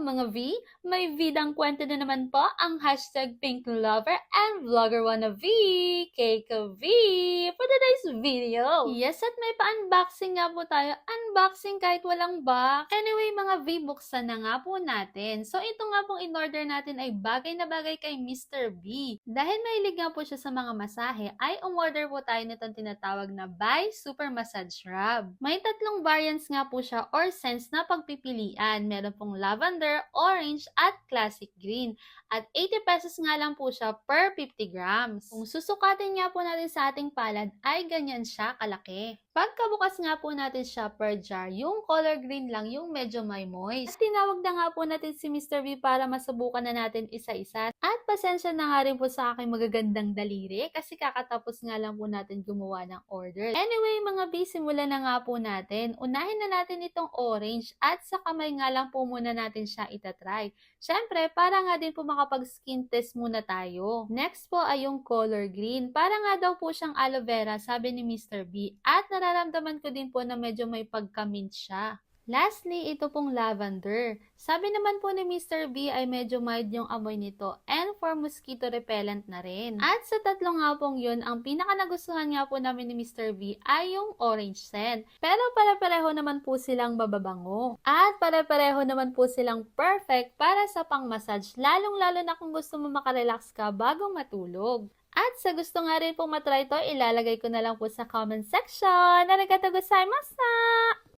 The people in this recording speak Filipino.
mga V? May vidang kwento na naman po ang hashtag Pink Lover and Vlogger Wanna V, Keiko V, for today's video. Yes, at may pa-unboxing nga po tayo. Unboxing kahit walang box. Anyway, mga V, buksan na nga po natin. So, ito nga pong in-order natin ay bagay na bagay kay Mr. B. Dahil mahilig nga po siya sa mga masahe, ay umorder po tayo nitong tinatawag na By Super Massage Rub. May tatlong variants nga po siya or scents na pagpipilian. Meron pong lavender, orange, at classic green. At 80 pesos nga lang po siya per 50 grams. Kung susukatin nga po natin sa ating palad, ay ganyan siya kalaki. Pagkabukas nga po natin siya per jar, yung color green lang, yung medyo may moist. At tinawag na nga po natin si Mr. B para masubukan na natin isa-isa. At pasensya na nga rin po sa aking magagandang daliri kasi kakatapos nga lang po natin gumawa ng order. Anyway, mga B, simulan na nga po natin. Unahin na natin itong orange at sa kamay nga lang po muna natin siya itatry. Siyempre, para nga din po makapag-skin test muna tayo. Next po ay yung color green. Para nga daw po siyang aloe vera, sabi ni Mr. B. At nararamdaman ko din po na medyo may pagka-mint siya. Lastly, ito pong lavender. Sabi naman po ni Mr. B ay medyo mild yung amoy nito and for mosquito repellent na rin. At sa tatlo nga pong yun, ang pinaka nagustuhan nga po namin ni Mr. B ay yung orange scent. Pero pare-pareho naman po silang bababango. At pare-pareho naman po silang perfect para sa pang-massage, lalong-lalo na kung gusto mo makarelax ka bago matulog. At sa gusto nga rin pong matry to, ilalagay ko na lang po sa comment section. Arigatou gozaimasu!